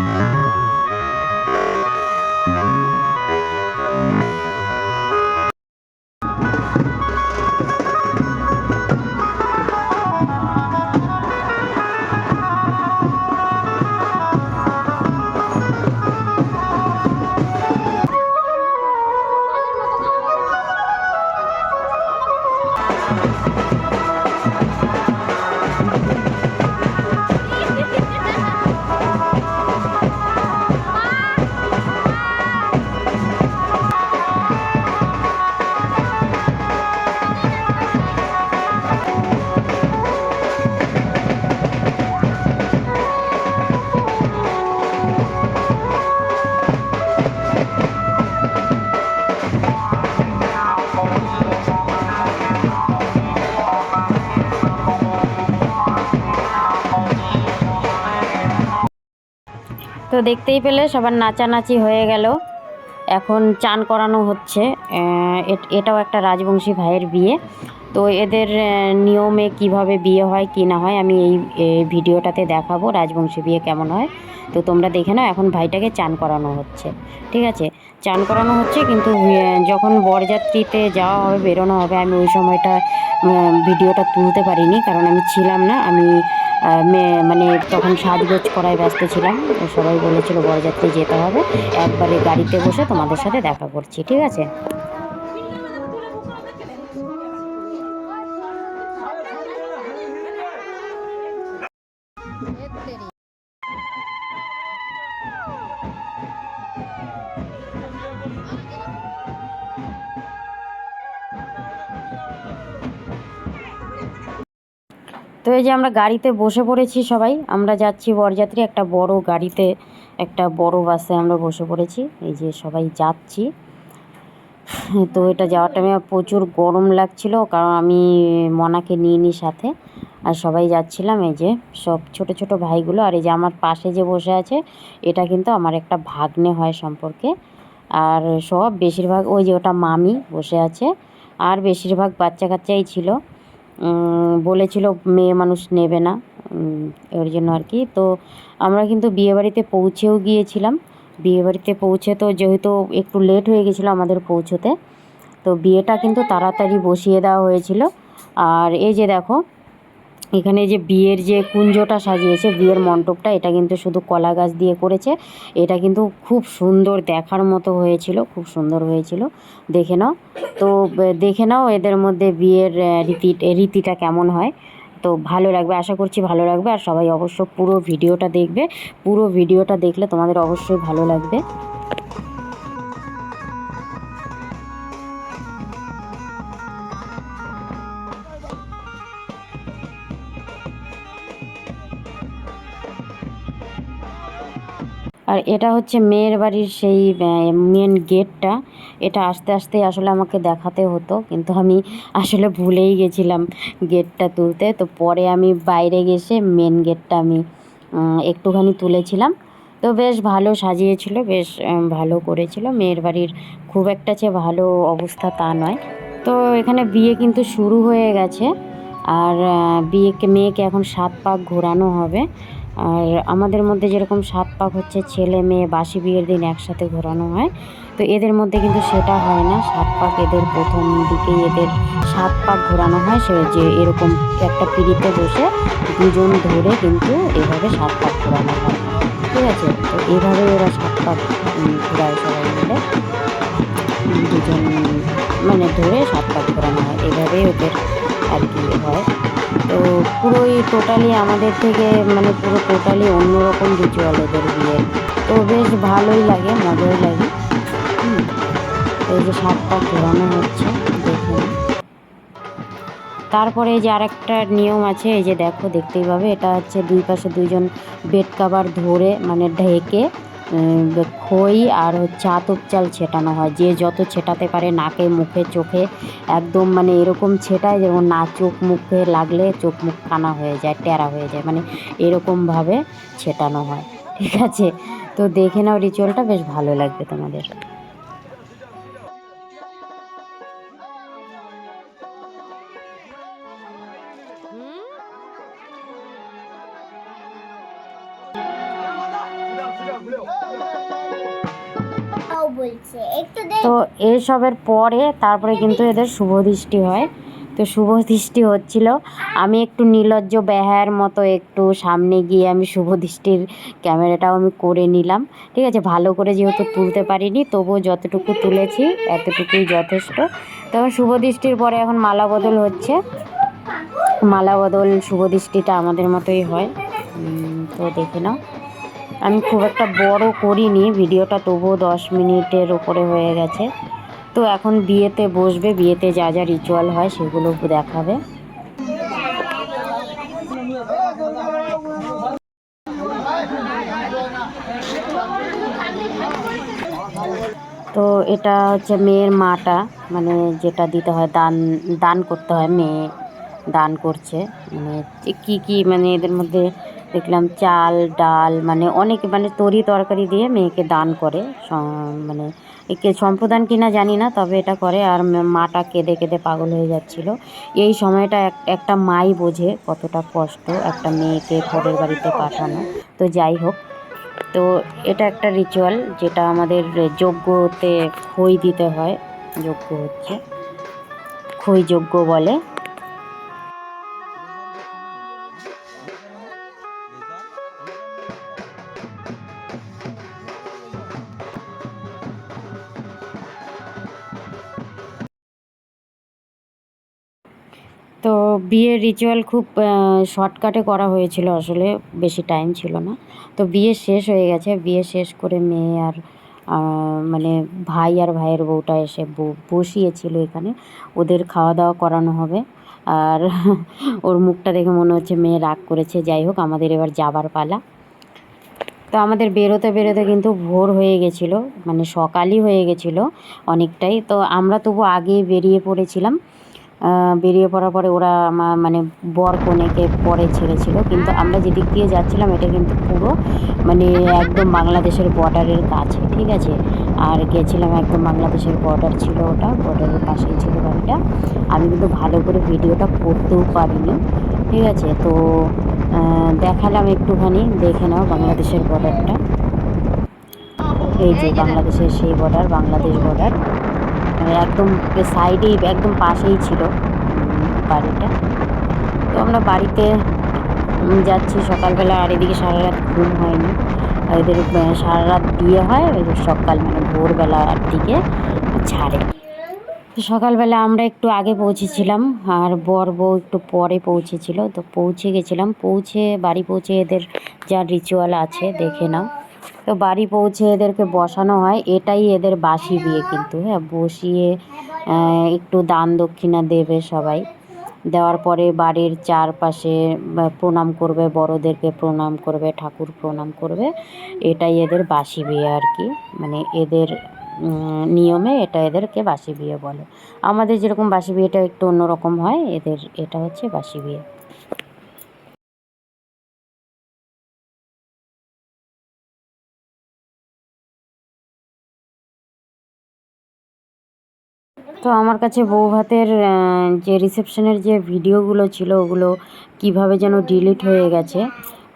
Yeah. তো দেখতেই পেলে সবার নাচানাচি হয়ে গেল। এখন চান করানো হচ্ছে। এটাও একটা রাজবংশী ভাইয়ের বিয়ে। তো এদের নিয়মে কীভাবে বিয়ে হয়, কি না হয় আমি এই ভিডিওটাতে দেখাবো, রাজবংশী বিয়ে কেমন হয়। তো তোমরা দেখে নাও, এখন ভাইটাকে চান করানো হচ্ছে, ঠিক আছে? চান করানো হচ্ছে, কিন্তু যখন বরযাত্রীতে যাওয়া হবে, বেরোনো হবে, আমি ওই সময়টা ভিডিওটা তুলতে পারিনি, কারণ আমি ছিলাম না, আমি মানে তখন সাজগোজ করায় ব্যস্ত ছিলাম সবাই বলেছিল বরযাত্রী যেতে হবে, একবারে গাড়িতে বসে তোমাদের সাথে দেখা করছি, ঠিক আছে? তো এই যে আমরা গাড়িতে বসে পড়েছি সবাই, আমরা যাচ্ছি বরযাত্রী একটা বড় গাড়িতে, একটা বড় বাসে আমরা বসে পড়েছি, এই যে সবাই যাচ্ছি। তো এটা যাওয়ার টাইমে প্রচুর গরম লাগছিল, কারণ আমি মনাকে নিয়ে নিই সাথে, আর সবাই যাচ্ছিলাম এই যে সব ছোট ছোট ভাইগুলো, আর এই যে আমার পাশে যে বসে আছে, এটা কিন্তু আমার একটা ভাগ্নে হয় সম্পর্কে। আর সব বেশিরভাগ, ওই যে ওটা মামি বসে আছে, আর বেশিরভাগ বাচ্চা কাচ্চাই ছিল। বলেছিল মেয়ে মানুষ নেবে না এর জন্য আর কি। তো আমরা কিন্তু বিয়েবাড়িতে পৌঁছেও গিয়েছিলাম। বিয়েবাড়িতে পৌঁছে তো যেহেতু একটু লেট হয়ে গেছিল আমাদের পৌঁছোতে, তো বিয়েটা কিন্তু তাড়াতাড়ি বসিয়ে দেওয়া হয়েছিল। আর এই যে দেখো এখানে যে বিয়ের যে কুঞ্জটা সাজিয়েছে, বিয়ের মণ্ডপটা, এটা কিন্তু শুধু কলা গাছ দিয়ে করেছে। এটা কিন্তু খুব সুন্দর দেখার মতো হয়েছিল, খুব সুন্দর হয়েছিল। দেখে নাও। তো দেখে নাও এদের মধ্যে বিয়ের রীতি, রীতিটা কেমন হয়। তো ভালো লাগবে, আশা করছি ভালো লাগবে। আর সবাই অবশ্য পুরো ভিডিওটা দেখবে। পুরো ভিডিওটা দেখলে তোমাদের অবশ্যই ভালো লাগবে। আর এটা হচ্ছে মেয়ের বাড়ির সেই মেন গেটটা এটা আস্তে আস্তে আসলে আমাকে দেখাতে হতো, কিন্তু আমি আসলে ভুলেই গেছিলাম গেটটা তুলতে। তো পরে আমি বাইরে গেছে মেন গেটটা আমি একটুখানি তুলেছিলাম। তো বেশ ভালো সাজিয়েছিল, বেশ ভালো করেছিল। মেয়ের বাড়ির খুব একটা যে ভালো অবস্থা তা নয়। তো এখানে বিয়ে কিন্তু শুরু হয়ে গেছে। আর বিয়েকে, মেয়েকে এখন সাত পাক ঘোরানো হবে। আর আমাদের মধ্যে যেরকম সাত পাক হচ্ছে ছেলে, মেয়ে, বাসি বিয়ের দিন একসাথে ঘোরানো হয়, তো এদের মধ্যে কিন্তু সেটা হয় না। সাত পাক এদের প্রথম দিকে এদের সাত পাক ঘোরানো হয়, সে যে এরকম একটা পিড়িতে বসে দুজন ধরে কিন্তু এভাবে সাত পাক ঘোরানো হয়। ঠিক আছে? তো এভাবে ওরা সাত পাক ঘোরায় সবাই মিলে। দুজন মানে ধরে সাত পাক ঘোরানো হয়। এভাবেই ওদের আর কি হয়। তো পুরোই টোটালি আমাদের থেকে মানে পুরো টোটালি অন্যরকম রিচুয়াল ওদের বিয়ে তো বেশ ভালোই লাগে, মজাই লাগে। এই যে সাত পাক ঘোরানো হচ্ছে, দেখুন। তারপরে এই যে আরেকটা নিয়ম আছে, এই যে দেখো, দেখতেই পাবে, এটা হচ্ছে দুই পাশে দুইজন বেড কাভার ধরে মানে ঢেকে খই আর হচ্ছে আতপ চাল ছেটানো হয়। যে যত ছেটাতে পারে নাকে, মুখে, চোখে একদম মানে এরকম ছেটায় যেমন না চোখ মুখে লাগলে চোখ মুখ কানা হয়ে যায়, টেরা হয়ে যায়। মানে এরকমভাবে ছেটানো হয়। ঠিক আছে? তো দেখে নাও রিচুয়ালটা, বেশ ভালো লাগবে তোমাদের। এসবের পরে তারপরে কিন্তু এদের শুভ দৃষ্টি হয়। তো শুভ দৃষ্টি হচ্ছিল, আমি একটু নির্লজ্জ ব্যাহার মতো একটু সামনে গিয়ে আমি শুভ দৃষ্টির ক্যামেরাটাও আমি করে নিলাম। ঠিক আছে, ভালো করে যেহেতু তুলতে পারিনি, তবুও যতটুকু তুলেছি এতটুকুই যথেষ্ট। তো শুভ দৃষ্টির পরে এখন মালা বদল হচ্ছে। মালা বদল শুভ দৃষ্টিটা আমাদের মতোই হয়। তো দেখে নাও। আমি খুব একটা বড় করিনি, ভিডিওটা তবুও দশ মিনিটের ওপরে হয়ে গেছে। তো এখন বিয়েতে বসবে, বিয়েতে যা যা রিচুয়াল হয় সেগুলো দেখাবে। তো এটা হচ্ছে মেয়ের মাটা মানে যেটা দিতে হয়, দান দান করতে হয়, মেয়ে দান করছে। মানে কী কী মানে এদের মধ্যে দেখলাম চাল, ডাল মানে অনেক মানে তরি তরকারি দিয়ে মেয়েকে দান করে। মানে একে সম্প্রদান কিনা জানি না, তবে এটা করে। আর মাটা কেঁদে কেঁদে পাগল হয়ে যাচ্ছিল। এই সময়টা এক- একটা মাই বোঝে কতটা কষ্ট একটা মেয়েকে পরের বাড়িতে পাঠানো। তো যাই হোক, তো এটা একটা রিচুয়াল যেটা আমাদের যজ্ঞতে খই দিতে হয়। যজ্ঞ হচ্ছে। খই যজ্ঞ বলে। বিয়ের রিচুয়াল খুব শর্টকাটে করা হয়েছিল আসলে, বেশি টাইম ছিল না। তো বিয়ে শেষ হয়ে গেছে, বিয়ে শেষ করে মেয়ে আর মানে ভাই আর ভাইয়ের বউটা এসে বসিয়েছিল এখানে। ওদের খাওয়া দাওয়া করানো হবে। আর ওর মুখটা দেখে মনে হচ্ছে মেয়ে রাগ করেছে। যাই হোক, আমাদের এবার যাবার পালা। তো আমাদের বেরোতে বেরোতে কিন্তু ভোর হয়ে গেছিল মানে সকালই হয়ে গেছিল অনেকটাই। তো আমরা তবু আগেই বেরিয়ে পড়েছিলাম। বেরিয়ে পড়ার পরে ওরা আমা- মানে বর কনেকে পরে ছেড়েছিল। কিন্তু আমরা যেদিক দিয়ে যাচ্ছিলাম, এটা কিন্তু পুরো মানে একদম বাংলাদেশের বর্ডারের কাছে, ঠিক আছে? আর গেছিলাম একদম বাংলাদেশের বর্ডার ছিল ওটা বর্ডারের পাশেই ছিল বাড়িটা। আমি কিন্তু ভালো করে ভিডিওটা করতেও পারিনি, ঠিক আছে? তো দেখালাম একটুখানি, দেখে নাও বাংলাদেশের বর্ডারটা এই যে বাংলাদেশের সেই বর্ডার বাংলাদেশ বর্ডার একদম সাইডেই একদম পাশেই ছিল বাড়িটা। তো আমরা বাড়িতে যাচ্ছি সকালবেলা, আর এদিকে সারা রাত ঘুম হয়নি। এদের সারা রাত বিয়ে হয় সকাল মানে ভোরবেলার দিকে ছাড়ে। সকালবেলা আমরা একটু আগে পৌঁছেছিলাম, আর বর বউ একটু পরে পৌঁছেছিল। তো পৌঁছে গেছিলাম, পৌঁছে, বাড়ি পৌঁছে এদের যা রিচুয়াল আছে, দেখে নাও। তো বাড়ি পৌঁছে এদেরকে বসানো হয়। এটাই এদের বাসি বিয়ে কিন্তু হ্যাঁ বসিয়ে একটু দান দক্ষিণা দেবে সবাই। দেওয়ার পরে বাড়ির চারপাশে প্রণাম করবে, বড়দেরকে প্রণাম করবে, ঠাকুর প্রণাম করবে। এটাই এদের বাসি বিয়ে আর কি। মানে এদের নিয়মে এটা এদেরকে বাসি বিয়ে বলে। আমাদের যেরকম বাসি বিয়েটা একটু অন্যরকম হয়, এদের, এটা হচ্ছে বাসি বিয়ে। তো আমার কাছে বউ ভাতের যে রিসেপশনের যে ভিডিওগুলো ছিল ওগুলো কীভাবে যেন ডিলিট হয়ে গেছে,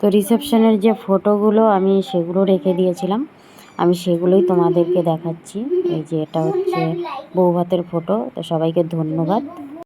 তো রিসেপশনের যে ফটোগুলো আমি সেগুলো রেখে দিয়েছিলাম। আমি সেগুলোই তোমাদেরকে দেখাচ্ছি। এই যে এটা হচ্ছে বউ ভাতের ফটো তো সবাইকে ধন্যবাদ।